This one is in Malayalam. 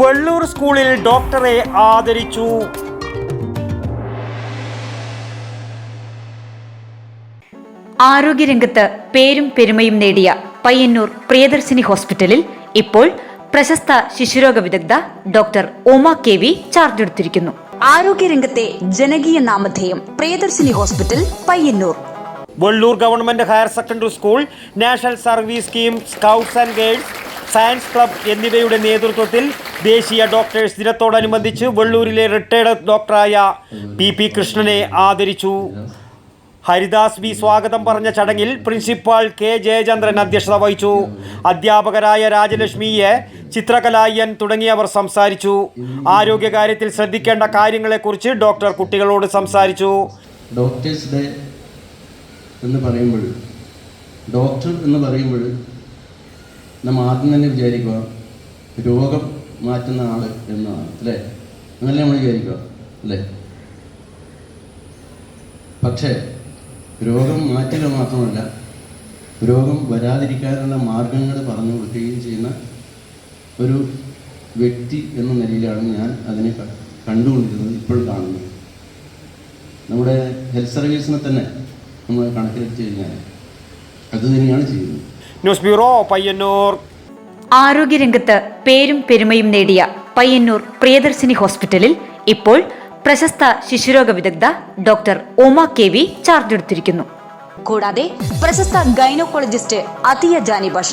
വെള്ളൂർ സ്കൂളിൽ ഡോക്ടറെ ആദരിച്ചു. ആരോഗ്യരംഗത്ത് പേരും പെരുമയും നേടിയ പയ്യന്നൂർ പ്രിയദർശിനി ഹോസ്പിറ്റലിൽ ഇപ്പോൾ പ്രശസ്ത ശിശുരോഗ വിദഗ്ധ doctor Uma K V charge എടുത്തിരിക്കുന്നു ആരോഗ്യരംഗത്തെ ജനകീയ നാമധേയം Priyadarshini hospital Payyanur. Vallur government higher secondary school national service scheme scouts and guides science club എന്നിവയുടെ നേതൃത്വത്തിൽ ദേശീയ ഡോക്ടേഴ്സ് ദിനത്തോടനുബന്ധിച്ച് വെള്ളൂരിലെ റിട്ടയർഡ് ഡോക്ടറായ പി പി കൃഷ്ണനെ ആദരിച്ചു. ഹരിദാസ് ബി സ്വാഗതം പറഞ്ഞ ചടങ്ങിൽ പ്രിൻസിപ്പാൾ കെ ജയചന്ദ്രൻ അധ്യക്ഷത വഹിച്ചു. അധ്യാപകരായ രാജലക്ഷ്മിയെ ചിത്രകലായൻ തുടങ്ങിയവർ സംസാരിച്ചു. ആരോഗ്യകാര്യത്തിൽ ശ്രദ്ധിക്കേണ്ട കാര്യങ്ങളെക്കുറിച്ച് ഡോക്ടർ കുട്ടികളോട് സംസാരിച്ചു. ഡോക്ടേഴ്സ് ഡേ എന്ന് പറയുമ്പോൾ ഡോക്ടർ എന്ന് പറയുമ്പോൾ നമ്മൾ ആദ്യം തന്നെ വിചാരിക്കുക രോഗം മാറ്റുന്ന ആൾ എന്നാണ് അല്ലേ? അങ്ങനെ നമ്മൾ വിചാരിക്കുക അല്ലേ? പക്ഷേ രോഗം മാറ്റുക മാത്രമല്ല രോഗം വരാതിരിക്കാനുള്ള മാർഗങ്ങൾ പറഞ്ഞു കൊടുക്കുകയും ചെയ്യുന്ന ഒരു വ്യക്തി എന്ന നിലയിലാണ് ഞാൻ അതിനെ കണ്ടുകൊണ്ടിരുന്നത് ഇപ്പോൾ കാണുന്നത്. നമ്മുടെ ഹെൽത്ത് സർവീസിനെ തന്നെ നമ്മൾ കണക്കിലെടുത്ത് കഴിഞ്ഞാൽ അത് തന്നെയാണ് ചെയ്യുന്നത്. News bureau Payyanur. ആരോഗ്യരംഗത്ത് പേരും പെരുമയും നേടിയ പയ്യന്നൂർ പ്രിയദർശിനി ഹോസ്പിറ്റലിൽ ഇപ്പോൾ പ്രശസ്ത ശിശുരോഗ വിദഗ്ധ doctor Uma K V charge എടുത്തിരിക്കുന്നു. കൂടാതെ പ്രശസ്ത ഗൈനോക്കോളജിസ്റ്റ് അതിയ ജാനി ബഷ